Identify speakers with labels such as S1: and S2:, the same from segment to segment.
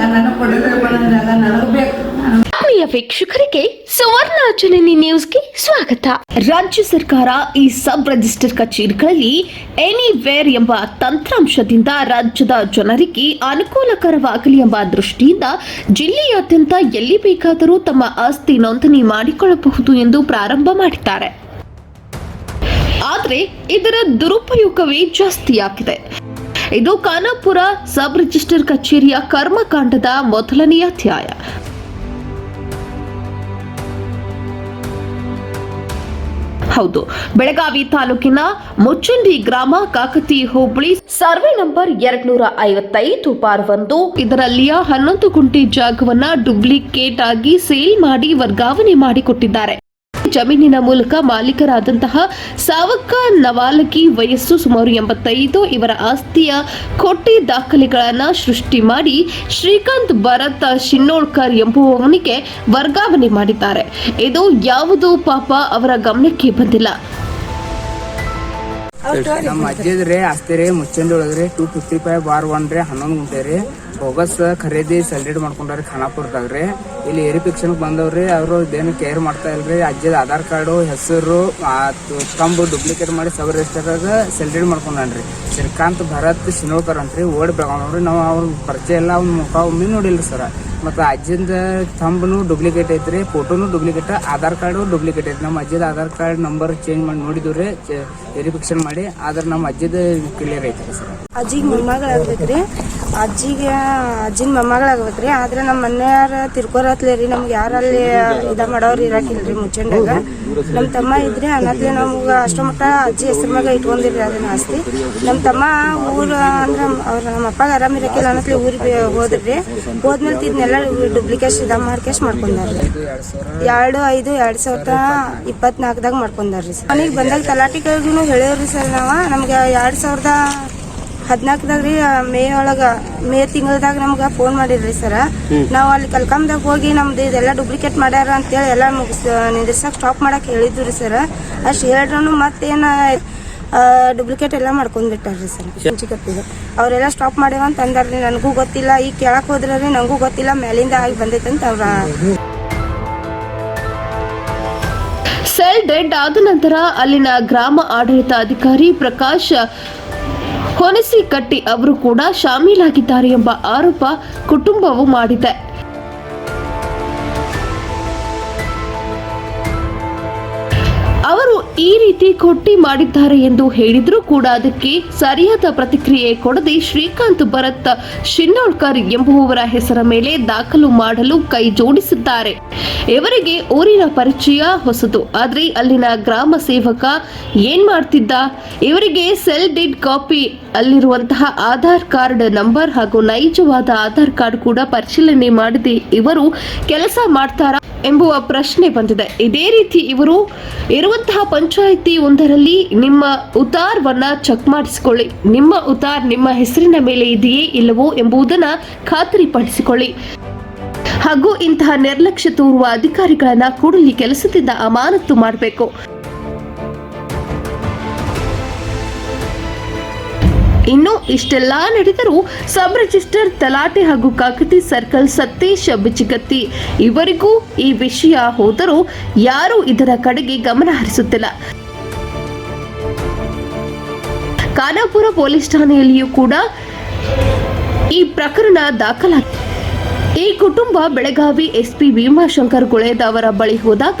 S1: ನನಗೆ ಕೊಡಿದ್ರಪ್ಪ ನನಗೆ ನನಗೆ ಬೇಕು.
S2: ಆತ್ಮೀಯ ವೀಕ್ಷಕರಿಗೆ ಸುವರ್ಣ ಜನನಿ ನ್ಯೂಸ್ಗೆ ಸ್ವಾಗತ. ರಾಜ್ಯ ಸರ್ಕಾರ ಈ ಸಬ್ ರಿಜಿಸ್ಟರ್ ಕಚೇರಿಗಳಲ್ಲಿ ಎನಿವೇರ್ ಎಂಬ ತಂತ್ರಾಂಶದಿಂದ ರಾಜ್ಯದ ಜನರಿಗೆ ಅನುಕೂಲಕರವಾಗಲಿ ಎಂಬ ದೃಷ್ಟಿಯಿಂದ ಜಿಲ್ಲೆಯಾದ್ಯಂತ ಎಲ್ಲಿ ಬೇಕಾದರೂ ತಮ್ಮ ಆಸ್ತಿ ನೋಂದಣಿ ಮಾಡಿಕೊಳ್ಳಬಹುದು ಎಂದು ಪ್ರಾರಂಭ ಮಾಡಿದ್ದಾರೆ. ಆದರೆ ಇದರ ದುರುಪಯೋಗವೇ ಜಾಸ್ತಿಯಾಗಿದೆ. ಇದು ಖಾನಾಪುರ ಸಬ್ ರಿಜಿಸ್ಟರ್ ಕಚೇರಿಯ ಕರ್ಮಕಾಂಡದ ಮೊದಲನೆಯ ಅಧ್ಯಾಯ. ಹೌದು. ಬೆಳಗಾವಿ ತಾಲೂಕಿನ ಮುಚ್ಚುಂಡಿ ಗ್ರಾಮ ಕಾಕತಿ ಹೋಬಳಿ ಸರ್ವೆ ನಂಬರ್ ಎರಡ್ನೂರ ಐವತ್ತೈದು ಬಾರ್ ಒಂದು. ಇದರಲ್ಲಿಯ ಹನ್ನೊಂದು ಗುಂಟೆ ಜಾಗವನ್ನ ಡುಪ್ಲಿಕೇಟ್ ಆಗಿ ಸೇಲ್ ಮಾಡಿ ವರ್ಗಾವಣೆ ಮಾಡಿಕೊಟ್ಟಿದ್ದಾರೆ. ಜಮೀನಿನ ಮೂಲಕ ಮಾಲೀಕರಾದಂತಹ ಸಾವಕ್ಕ ನವಾಲಕಿ ವಯಸ್ಸು ಸುಮಾರು ಎಂಬತ್ತೈದು ಇವರ ಆಸ್ತಿಯ ಕೊಟ್ಟಿ ದಾಖಲೆಗಳನ್ನು ಸೃಷ್ಟಿ ಮಾಡಿ ಶ್ರೀಕಾಂತ್ ಭರತ್ ಶಿನ್ನೋಳ್ಕರ್ ಎಂಬುವವನಿಗೆ ವರ್ಗಾವಣೆ ಮಾಡಿದ್ದಾರೆ. ಇದು ಯಾವುದು ಪಾಪ ಅವರ ಗಮನಕ್ಕೆ ಬಂದಿಲ್ಲ.
S3: ನಮ್ಮ ಅಜ್ಜಿದ್ರಿ ಅಷ್ಟೇ ರೀ ಮುಚ್ಚಂದಿ ಒಳಗ್ರಿ two fifty five bar one ರೀ, ಹನ್ನೊಂದು ಗುಂಟೆ ರೀ. ಬೊಗಸ್ ಖರೀದಿ ಸೆಲ್ರೇಟ್ ಮಾಡ್ಕೊಂಡ್ರಿ ಖಾನಾಪುರದಾಗ ರೀ. ಇಲ್ಲಿ ಏರಿಫಿಕ್ಷನ್ ಬಂದವ್ರಿ, ಅವರು ಇದೇನು ಕೇರ್ ಮಾಡ್ತಾ ಇಲ್ರಿ. ಅಜ್ಜಿದ ಆಧಾರ್ ಕಾರ್ಡು, ಹೆಸರು ಕಂಬು ಡೂಪ್ಲಿಕೇಟ್ ಮಾಡಿ ಸಬ್ ರಿಜಿಸ್ಟರ್ದಾಗ ಸೆಲ್ರೇಟ್ ಮಾಡ್ಕೊಂಡ್ರಿ ಶ್ರೀಕಾಂತ್, ಭರತ್, ಶಿನೋಳ್ಕರ್ ಅಂತ್ರಿ ಓಡ್ ಬೆಳಗಾವ್ರಿ ನಾವು ಅವ್ರ ಪರಿಚಯ ಎಲ್ಲ ಅವ್ನ ಮುಖ ಒಮ್ಮೆ ನೋಡಿಲ್ರಿ ಸರ್. ಮತ್ತು ಅಜ್ಜಿಂದ ಥಂಬ್ನು ಡೂಪ್ಲಿಕೇಟ್ ಐತ್ರಿ ಫೋಟೋನು ಡೂಪ್ಲಿಕೇಟ್ ಆಧಾರ್ ಕಾರ್ಡು ಡೂಪ್ಲಿಕೇಟ್ ಐತಿ ನಮ್ಮ ಅಜ್ಜಿದ ಆಧಾರ್ ಕಾರ್ಡ್ ನಂಬರ್ ಚೇಂಜ್ ಮಾಡಿ ನೋಡಿದ್ವಿ ರೀ ವೆರಿಫಿಕೇಶನ್ ಮಾಡಿ. ಆದ್ರೆ ನಮ್ಮ ಅಜ್ಜಿದ ಕ್ಲಿಯರ್ ಐತ್ರಿ ಸರ್.
S4: ಅಜ್ಜಿಗೆ ಮೊಮ್ಮಗಳಾಗ್ಬೇಕ್ರಿ. ಅಜ್ಜಿಗೆ, ಅಜ್ಜಿನ ಮೊಮ್ಮಗಳಾಗ್ಬೇಕ್ರಿ. ಆದ್ರೆ ನಮ್ಮ ಮನೆಯವ್ರ ತಿರ್ಕೋರತ್ಲೆ ರೀ, ನಮ್ಗೆ ಯಾರಲ್ಲಿ ಇದ ಮಾಡೋರು ಇರಾಕಿಲ್ರಿ ಮುಚ್ಚಂಡಾಗ ನಮ್ಮ ತಮ್ಮ ಇದ್ರಿ ಅನ್ನತ್ಲೆ ನಮ್ಗೆ ಅಷ್ಟು ಮಟ್ಟ ಅಜ್ಜಿ ಹೆಸ್ರ ಮ್ಯಾಗ ಇಟ್ಕೊಂಡಿರಿ ಅದನ್ನ ಆಸ್ತಿ. ನಮ್ಮ ತಮ್ಮ ಊರು ಅಂದ್ರೆ ಅವ್ರ ನಮ್ಮ ಅಪ್ಪಗೆ ಆರಾಮ್ ಇರಕಿಲ್ಲ ಅನ್ನತ್ಲೆ ಊರಿಗೆ ಹೋದ್ರಿ. ಹೋದ್ಮೇಲೆ ಇದನ್ನೆಲ್ಲ ಡೂಪ್ಲಿಕೇಶ್ ಇದ ಮಾಡ್ಕೇಶ್ ಮಾಡ್ಕೊಂಡಾರ್ರಿ ಎರಡು ಐದು ಎರಡು ಸಾವಿರದ ಇಪ್ಪತ್ನಾಲ್ಕದಾಗ ಮಾಡ್ಕೊಂಡಾರ್ರಿ ಸರ್. ಮನೆಗೆ ಬಂದಾಗ ತಲಾಟಿಗಳಿಗೂ ಹೇಳಿವ್ರಿ ಸರ್ ನಾವ. ನಮ್ಗೆ ಎರಡು ಸಾವಿರದ ಹದಿನಾಲ್ಕದಾಗ ರೀ ಮೇ ಒಳಗ ಮೇ ತಿಂಗಳದಾಗ ನಮ್ಗೆ ಫೋನ್ ಮಾಡಿದ್ರಿ ಸರ್ ನಾವು ಅಲ್ಲಿ ಕಲ್ಕಮ್ದಾಗ ಹೋಗಿ ನಮ್ದು ಇದೆಲ್ಲ ಡೂಪ್ಲಿಕೇಟ್ ಮಾಡ್ಯಾರ ಅಂತೇಳಿ ಎಲ್ಲ ಮುಗಿಸ್ ನಿಂದಿರ್ಸಕ್ ಸ್ಟಾಪ್ ಮಾಡಕ್ ಹೇಳಿದ್ವಿ ರೀ ಸರ್ ಅಷ್ಟು ಹೇಳ್ರು ಮತ್ತೇನ ಡೂಪ್ಲಿಕೇಟ್ ಎಲ್ಲ ಮಾಡ್ಕೊಂಡ್ಬಿಟ್ಟಾರ್ರಿ ಸರ್ ಚಿಕ್ಕ ಅವರೆಲ್ಲ ಸ್ಟಾಪ್ ಮಾಡ್ಯಾವ ಅಂತ ಅಂದಾರ್ರಿ ನನಗೂ ಗೊತ್ತಿಲ್ಲ. ಈಗ ಕೇಳಕ್ ಹೋದ್ರಿ ನನಗೂ ಗೊತ್ತಿಲ್ಲ. ಮೇಲಿಂದ ಆಗಿ ಬಂದೈತೆ ಅಂತ ಅವ್ರ.
S2: ಸೆಲ್ ಡೆಡ್ ಆದ ನಂತರ ಅಲ್ಲಿನ ಗ್ರಾಮ ಆಡಳಿತ ಅಧಿಕಾರಿ ಪ್ರಕಾಶ್ ಹೊನಸಿಕಟ್ಟಿ ಅವರು ಕೂಡ ಶಾಮೀಲಾಗಿದ್ದಾರೆ ಎಂಬ ಆರೋಪ ಕುಟುಂಬವು ಮಾಡಿದೆ. ಈ ರೀತಿ ಕೊಟ್ಟಿ ಮಾಡಿದ್ದಾರೆ ಎಂದು ಹೇಳಿದರೂ ಕೂಡ ಅದಕ್ಕೆ ಸರಿಯಾದ ಪ್ರತಿಕ್ರಿಯೆ ಕೊಡದೆ ಶ್ರೀಕಾಂತ್ ಭರತ್ ಶಿನ್ನೋಳ್ಕರ್ ಎಂಬುವವರ ಹೆಸರ ಮೇಲೆ ದಾಖಲು ಮಾಡಲು ಕೈ ಜೋಡಿಸಿದ್ದಾರೆ. ಇವರಿಗೆ ಊರಿನ ಪರಿಚಯ ಹೊಸದು. ಆದ್ರೆ ಅಲ್ಲಿನ ಗ್ರಾಮ ಸೇವಕ ಏನ್ ಮಾಡ್ತಿದ್ದ? ಇವರಿಗೆ ಸೆಲ್ ಡಿಡ್ ಕಾಪಿ ಅಲ್ಲಿರುವಂತಹ ಆಧಾರ್ ಕಾರ್ಡ್ ನಂಬರ್ ಹಾಗೂ ನೈಜವಾದ ಆಧಾರ್ ಕಾರ್ಡ್ ಕೂಡ ಪರಿಶೀಲನೆ ಮಾಡದೆ. ಇವರು ಕೆಲಸ ಮಾಡ್ತಾರಾ ಎಂಬುವ ಪ್ರಶ್ನೆ ಬಂದಿದೆ. ಇದೇ ರೀತಿ ಇವರು ಇರುವಂತಹ ಪಂಚಾಯಿತಿ ಒಂದರಲ್ಲಿ ನಿಮ್ಮ ಉತಾರ್ವನ್ನ ಚೆಕ್ ಮಾಡಿಸಿಕೊಳ್ಳಿ. ನಿಮ್ಮ ಉತಾರ್ ನಿಮ್ಮ ಹೆಸರಿನ ಮೇಲೆ ಇದೆಯೇ ಇಲ್ಲವೋ ಎಂಬುದನ್ನ ಖಾತರಿಪಡಿಸಿಕೊಳ್ಳಿ. ಹಾಗೂ ಇಂತಹ ನಿರ್ಲಕ್ಷ್ಯ ತೋರುವ ಅಧಿಕಾರಿಗಳನ್ನ ಕೂಡಲೇ ಕೆಲಸದಿಂದ ಅಮಾನತು ಮಾಡಬೇಕು. ಇನ್ನು ಇಷ್ಟೆಲ್ಲ ನಡೆದರೂ ಸಬ್ ರಿಜಿಸ್ಟರ್ ತಲಾಟೆ ಹಾಗೂ ಕಾಕತಿ ಸರ್ಕಲ್ ಸತೀಶ್ ಬಿಚಿಗತ್ತಿ ಇವರಿಗೂ ಈ ವಿಷಯ ಹೋದರೂ ಯಾರೂ ಇದರ ಕಡೆಗೆ ಗಮನ ಹರಿಸುತ್ತಿಲ್ಲ. ಖಾನಾಪುರ ಪೊಲೀಸ್ ಠಾಣೆಯಲ್ಲಿಯೂ ಕೂಡ ಈ ಪ್ರಕರಣ ದಾಖಲಾಗಿದೆ ಈ ಕುಟುಂಬ ಬೆಳಗಾವಿ ಎಸ್ಪಿ ಭೀಮಾಶಂಕರ್ ಗುಳೇದ ಅವರ ಬಳಿ ಹೋದಾಗ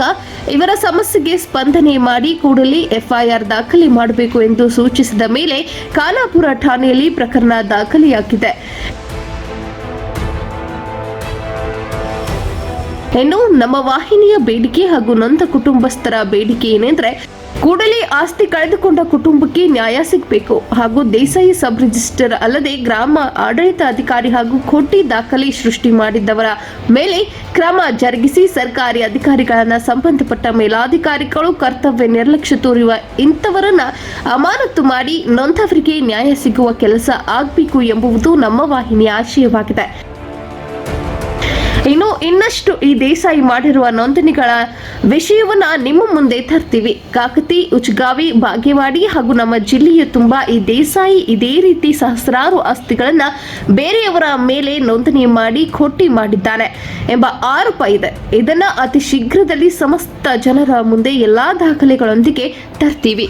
S2: ಇವರ ಸಮಸ್ಯೆಗೆ ಸ್ಪಂದನೆ ಮಾಡಿ ಕೂಡಲೇ ಎಫ್ಐಆರ್ ದಾಖಲೆ ಮಾಡಬೇಕು ಎಂದು ಸೂಚಿಸಿದ ಮೇಲೆ ಖಾನಾಪುರ ಠಾಣೆಯಲ್ಲಿ ಪ್ರಕರಣ ದಾಖಲೆಯಾಗಿದೆ. ಇನ್ನು ನಮ್ಮ ವಾಹಿನಿಯ ಬೇಡಿಕೆ ಹಾಗೂ ನೊಂದ ಕುಟುಂಬಸ್ಥರ ಬೇಡಿಕೆ ಏನೆಂದ್ರೆ ಕೂಡಲೇ ಆಸ್ತಿ ಕಳೆದುಕೊಂಡ ಕುಟುಂಬಕ್ಕೆ ನ್ಯಾಯ ಸಿಗಬೇಕು ಹಾಗೂ ದೇಸಾಯಿ ಸಬ್ ರಿಜಿಸ್ಟರ್ ಅಲ್ಲದೆ ಗ್ರಾಮ ಆಡಳಿತ ಅಧಿಕಾರಿ ಹಾಗೂ ಖೋಟಿ ದಾಖಲೆ ಸೃಷ್ಟಿ ಮಾಡಿದ್ದವರ ಮೇಲೆ ಕ್ರಮ ಜರುಗಿಸಿ ಸರ್ಕಾರಿ ಅಧಿಕಾರಿಗಳನ್ನ ಸಂಬಂಧಪಟ್ಟ ಮೇಲಾಧಿಕಾರಿಗಳು ಕರ್ತವ್ಯ ನಿರ್ಲಕ್ಷ್ಯ ತೋರುವ ಇಂಥವರನ್ನ ಅಮಾನತು ಮಾಡಿ ನೊಂದವರಿಗೆ ನ್ಯಾಯ ಸಿಗುವ ಕೆಲಸ ಆಗಬೇಕು ಎಂಬುದು ನಮ್ಮ ವಾಹಿನಿಯ ಆಶಯವಾಗಿದೆ. ಇನ್ನು ಇನ್ನಷ್ಟು ಈ ದೇಸಾಯಿ ಮಾಡಿರುವ ನೋಂದಣಿಗಳ ವಿಷಯವನ್ನ ನಿಮ್ಮ ಮುಂದೆ ತರ್ತೀವಿ. ಕಾಕತಿ, ಉಚ್ಗಾವಿ ಭಾಗ್ಯವಾಡಿ ಹಾಗೂ ನಮ್ಮ ಜಿಲ್ಲೆಯ ತುಂಬಾ ಈ ದೇಸಾಯಿ ಇದೇ ರೀತಿ ಸಹಸ್ರಾರು ಆಸ್ತಿಗಳನ್ನ ಬೇರೆಯವರ ಮೇಲೆ ನೋಂದಣಿ ಮಾಡಿ ಖೋಟಿ ಮಾಡಿದ್ದಾನೆ ಎಂಬ ಆರೋಪ ಇದೆ. ಇದನ್ನ ಅತಿ ಶೀಘ್ರದಲ್ಲಿ ಸಮಸ್ತ ಜನರ ಮುಂದೆ ಎಲ್ಲಾ ದಾಖಲೆಗಳೊಂದಿಗೆ ತರ್ತೀವಿ.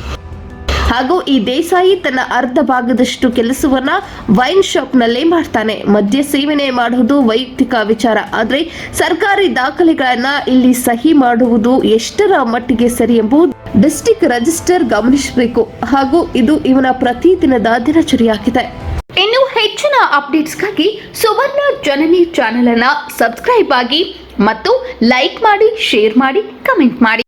S2: ಹಾಗೂ ಈ ದೇಸಾಯಿ ತನ್ನ ಅರ್ಧ ಭಾಗದಷ್ಟು ಕೆಲಸವನ್ನ ವೈನ್ ಶಾಪ್ನಲ್ಲೇ ಮಾಡ್ತಾನೆ. ಮದ್ಯ ಸೇವನೆ ಮಾಡುವುದು ವೈಯಕ್ತಿಕ ವಿಚಾರ. ಆದರೆ ಸರ್ಕಾರಿ ದಾಖಲೆಗಳನ್ನ ಇಲ್ಲಿ ಸಹಿ ಮಾಡುವುದು ಎಷ್ಟರ ಮಟ್ಟಿಗೆ ಸರಿ ಎಂಬುದು ಡಿಸ್ಟಿಕ್ ರಿಜಿಸ್ಟರ್ ಗಮನಿಸಬೇಕು. ಹಾಗೂ ಇದು ಇವನ ಪ್ರತಿದಿನದ ದಿನಚರಿಯಾಗಿದೆ
S5: ಇನ್ನು ಹೆಚ್ಚಿನ ಅಪ್ಡೇಟ್ಸ್ಗಾಗಿ ಸುವರ್ಣ ಜನನಿ ಚಾನೆಲ್ ಅನ್ನ ಸಬ್ಸ್ಕ್ರೈಬ್ ಆಗಿ ಮತ್ತು ಲೈಕ್ ಮಾಡಿ, ಶೇರ್ ಮಾಡಿ, ಕಮೆಂಟ್ ಮಾಡಿ.